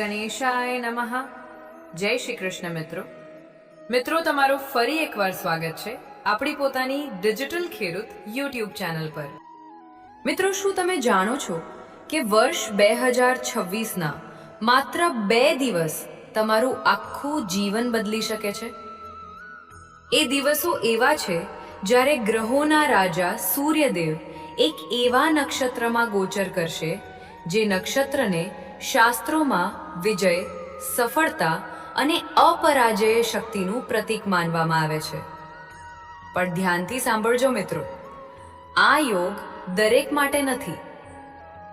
ગણેશાય નમઃ. જય શ્રી કૃષ્ણ મિત્રો. મિત્રો, તમારું ફરી એકવાર સ્વાગત છે આપણી પોતાની ડિજિટલ ખેડૂત યુટ્યુબ ચેનલ પર. મિત્રો, શું તમે જાણો છો કે વર્ષ બે હજાર છવ્વીસના માત્ર બે દિવસ તમારું આખું જીવન બદલી શકે છે? એ દિવસો એવા છે જ્યારે ગ્રહોના રાજા સૂર્યદેવ એક એવા નક્ષત્રમાં ગોચર કરશે જે નક્ષત્રને શાસ્ત્રોમાં વિજય, સફળતા અને અપરાજય શક્તિનું પ્રતીક માનવામાં આવે છે. પણ ધ્યાનથી સાંભળજો મિત્રો, આ યોગ દરેક માટે નથી.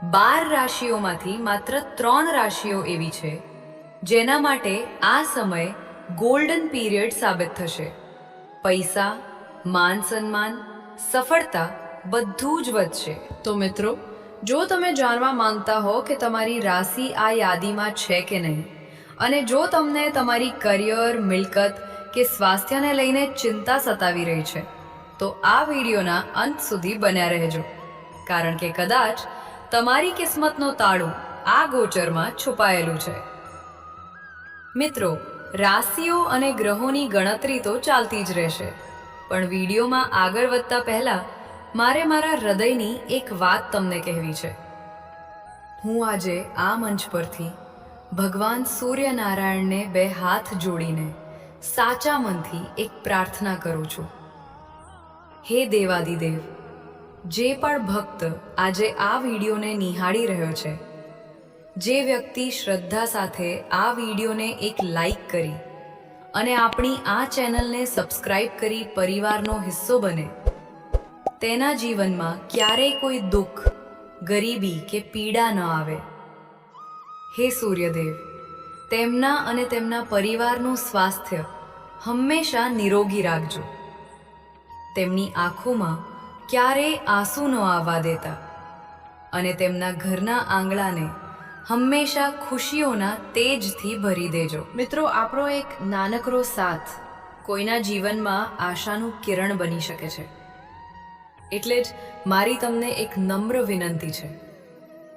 બાર રાશિઓમાંથી માત્ર ત્રણ રાશિઓ એવી છે, જેના માટે આ સમય ગોલ્ડન પીરિયડ સાબિત થશે. પૈસા, માન સન્માન, સફળતા બધું જ વધશે. તો મિત્રો જો તમે જાણવા માંગતા હો કે તમારી રાશિ આ યાદીમાં છે કે નહીં, અને જો તમને તમારી કરિયર, મિલકત કે સ્વાસ્થ્યને લઈને ચિંતા સતાવી રહી છે, તો આ વિડીયોના અંત સુધી બન્યા રહેજો. કારણ કે કદાચ તમારી કિસ્મતનો તાળું આ ગોચરમાં છુપાયેલું છે. મિત્રો, રાશિઓ અને ગ્રહોની ગણતરી તો ચાલતી જ રહેશે, પણ વિડીયોમાં આગળ વધતા પહેલા મારે મારા હૃદયની એક વાત તમને કહેવી છે. હું આજે આ મંચ પરથી ભગવાન સૂર્યનારાયણને બે હાથ જોડીને સાચા મનથી એક પ્રાર્થના કરું છું. હે દેવાદિદેવ, જે પણ ભક્ત આજે આ વિડીયોને નિહાળી રહ્યો છે, જે વ્યક્તિ શ્રદ્ધા સાથે આ વિડીયોને એક લાઈક કરી અને આપણી આ ચેનલને સબસ્ક્રાઇબ કરી પરિવારનો હિસ્સો બને તેના જીવનમાં ક્યારેય કોઈ દુઃખ, ગરીબી કે પીડા ન આવે. હે સૂર્યદેવ, તેમના અને તેમના પરિવારનું સ્વાસ્થ્ય હંમેશા નિરોગી રાખજો. તેમની આંખોમાં ક્યારેય આંસુ ન આવવા દેતા અને તેમના ઘરના આંગણાને હંમેશા ખુશીઓના તેજથી ભરી દેજો. મિત્રો, આપણો એક નાનકડો સાથ કોઈના જીવનમાં આશાનું કિરણ બની શકે છે. એટલે જ મારી તમને એક નમ્ર વિનંતી છે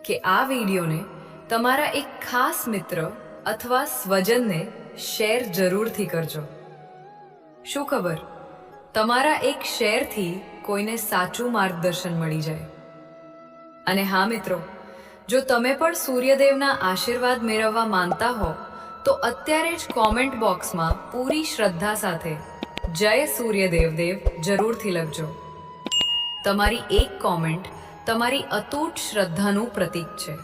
કે આ વિડીયોને તમારા એક ખાસ મિત્ર અથવા સ્વજનને શેર જરૂરથી કરજો. શું ખબર? તમારા એક શેરથી કોઈને સાચું માર્ગદર્શન મળી જાય. અને હા મિત્રો, જો તમે પણ સૂર્યદેવના આશીર્વાદ મેળવવા માંગતા હો, તો અત્યારે જ કોમેન્ટ બોક્સમાં પૂરી શ્રદ્ધા સાથે જય સૂર્યદેવ દેવ જરૂરથી લખજો. તમારી એક કોમેન્ટ તમારી અતૂટ શ્રદ્ધાનું પ્રતીક છે.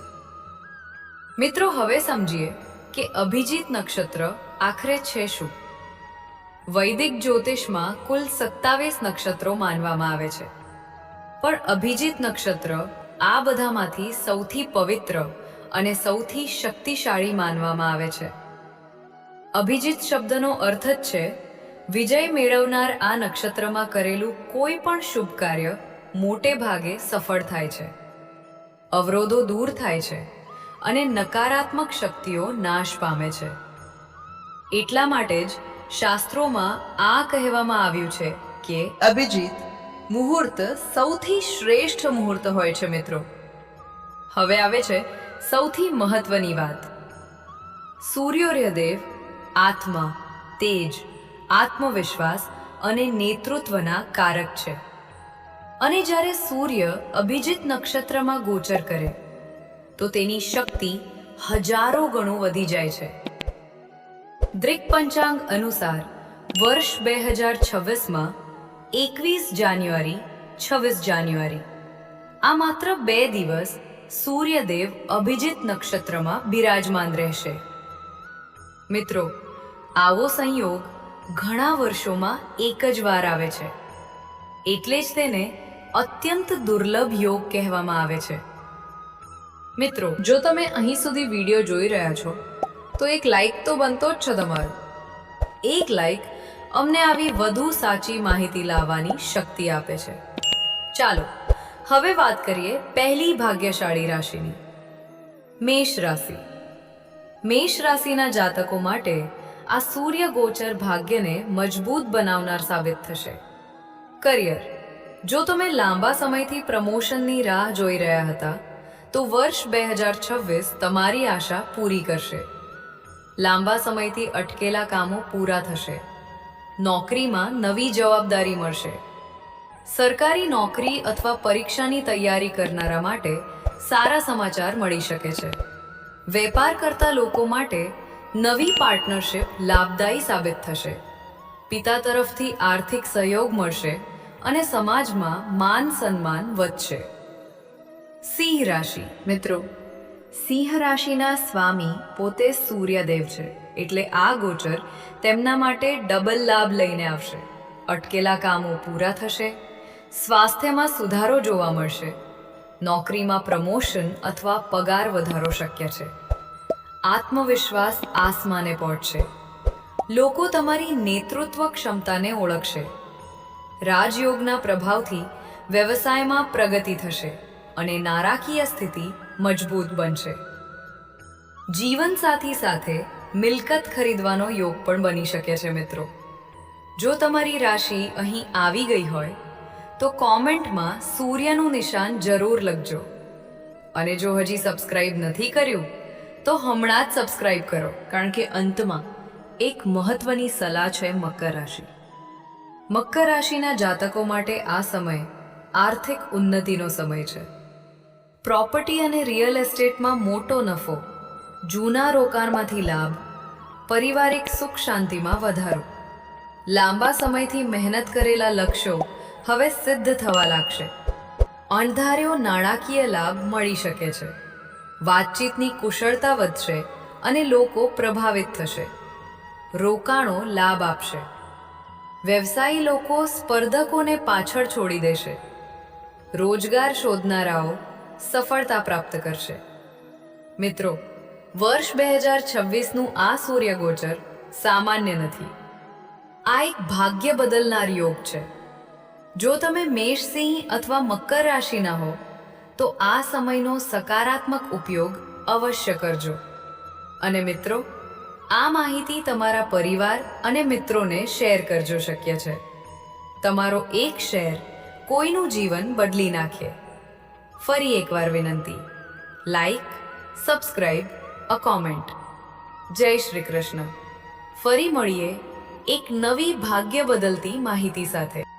મિત્રો, હવે સમજીએ કે અભિજીત નક્ષત્ર આખરે છે શું? વૈદિક જ્યોતિષમાં કુલ સત્તાવીસ નક્ષત્રો માનવામાં આવે છે. પણ અભિજીત નક્ષત્ર આ બધામાંથી સૌથી પવિત્ર અને સૌથી શક્તિશાળી માનવામાં આવે છે. અભિજીત શબ્દનો અર્થ જ છે, વિજય મેળવનાર આ નક્ષત્રમાં કરેલું કોઈ પણ શુભ કાર્ય મોટે ભાગે સફળ થાય છે. અવરોધો દૂર થાય છે અને નકારાત્મક શક્તિઓ નાશ પામે છે. એટલા માટે જ શાસ્ત્રોમાં આ કહેવામાં આવ્યું છે કે અભિજીત મુહૂર્ત સૌથી શ્રેષ્ઠ મુહૂર્ત હોય છે મિત્રો. હવે આવે છે સૌથી મહત્વની વાત. સૂર્યોદયદેવ આત્મા તેજ આત્મવિશ્વાસ અને નેતૃત્વના કારક છે. અને જ્યારે સૂર્ય અભિજીત નક્ષત્રમાં ગોચર કરે, તો તેની શક્તિ હજારો ગણું વધી જાય છે. દ્રિક પંચાંગ અનુસાર, વર્ષ બે હજાર છવ્વીસમાં એકવીસ જાન્યુઆરી, છવ્વીસ જાન્યુઆરી. આ માત્ર બે દિવસ સૂર્યદેવ અભિજીત નક્ષત્રમાં બિરાજમાન રહેશે. મિત્રો, આવો સંયોગ ઘણા વર્ષોમાં એક જ વાર આવે છે. એટલે જ તેને અત્યંત દુર્લભ યોગ કહેવામાં આવે છે. મિત્રો, જો તમે અહીં સુધી વીડિયો જોઈ રહ્યા છો, તો એક લાઈક તો બનતો જ છે તમારો. એક લાઈક અમને આવી વધુ સાચી માહિતી લાવવાની શક્તિ આપે છે. ચાલો, હવે વાત કરીએ પહેલી ભાગ્યશાળી રાશિની. મેષ રાશિ. મેષ રાશિના જાતકો માટે આ સૂર્ય ગોચર ભાગ્યને મજબૂત બનાવનાર સાબિત થશે. કરિયર. જો તમે લાંબા સમયથી પ્રમોશનની રાહ જોઈ રહ્યા હતા, તો વર્ષ બે હજાર છવ્વીસ તમારી આશા પૂરી કરશે. લાંબા સમયથી અટકેલા કામો પૂરા થશે. નોકરીમાં નવી જવાબદારી મળશે. સરકારી નોકરી અથવા પરીક્ષાની તૈયારી કરનારા માટે સારા સમાચાર મળી શકે છે. વેપાર કરતા લોકો માટે નવી પાર્ટનરશિપ લાભદાયી સાબિત થશે. પિતા તરફથી આર્થિક સહયોગ મળશે. અને સમાજમાં માન સન્માન વધશે. સિંહ રાશિ, મિત્રો. સિંહ રાશિના સ્વામી પોતે સૂર્યદેવ છે, એટલે આ ગોચર તેમના માટે ડબલ લાભ લઈને આવશે. અટકેલા કામો પૂરા થશે, સ્વાસ્થ્યમાં સુધારો જોવા મળશે, નોકરીમાં પ્રમોશન અથવા પગાર વધારો શક્ય છે. આત્મવિશ્વાસ આસમાને પહોંચશે. લોકો તમારી નેતૃત્વ ક્ષમતાને ઓળખશે. રાજયોગના પ્રભાવથી વ્યવસાયમાં પ્રગતિ થશે અને નાણાકીય સ્થિતિ મજબૂત બનશે. જીવનસાથી સાથે મિલકત ખરીદવાનો યોગ પણ બની શકે છે મિત્રો. જો તમારી રાશિ અહીં આવી ગઈ હોય, તો કોમેન્ટમાં સૂર્યનું નિશાન જરૂર લખજો. અને જો હજી સબસ્ક્રાઇબ નથી કર્યું, તો હમણાં જ સબસ્ક્રાઇબ કરો, કારણ કે અંતમાં એક મહત્વની સલાહ છે મકર રાશિ. મકર રાશિના જાતકો માટે આ સમય આર્થિક ઉન્નતિનો સમય છે. પ્રોપર્ટી અને રિયલ એસ્ટેટમાં મોટો નફો, જૂના રોકાણમાંથી લાભ, પારિવારિક સુખ શાંતિમાં વધારો. લાંબા સમયથી મહેનત કરેલા લક્ષ્યો હવે સિદ્ધ થવા લાગશે. અણધાર્યો નાણાકીય લાભ મળી શકે છે. વાતચીતની કુશળતા વધશે અને લોકો પ્રભાવિત થશે. રોકાણો લાભ આપશે. વ્યવસાયી લોકો સ્પર્ધકોને પાછળ છોડી દેશે. રોજગાર શોધનારાઓ સફળતા પ્રાપ્ત કરશે. મિત્રો, વર્ષ બે હજાર છવ્વીસનું આ સૂર્યગોચર સામાન્ય નથી. આ એક ભાગ્ય બદલનાર યોગ છે. જો તમે મેષસિંહ અથવા મકર રાશિના હો, તો આ સમયનો સકારાત્મક ઉપયોગ અવશ્ય કરજો. અને મિત્રો આ માહિતી તમારા પરિવાર અને મિત્રોને શેર કરજો શક્ય છે. તમારો એક શેર કોઈનું જીવન બદલી નાખે. ફરી એકવાર વિનંતી. લાઈક સબસ્ક્રાઈબ અ કોમેન્ટ જય શ્રી કૃષ્ણ. ફરી મળીએ એક નવી ભાગ્ય બદલતી માહિતી સાથે.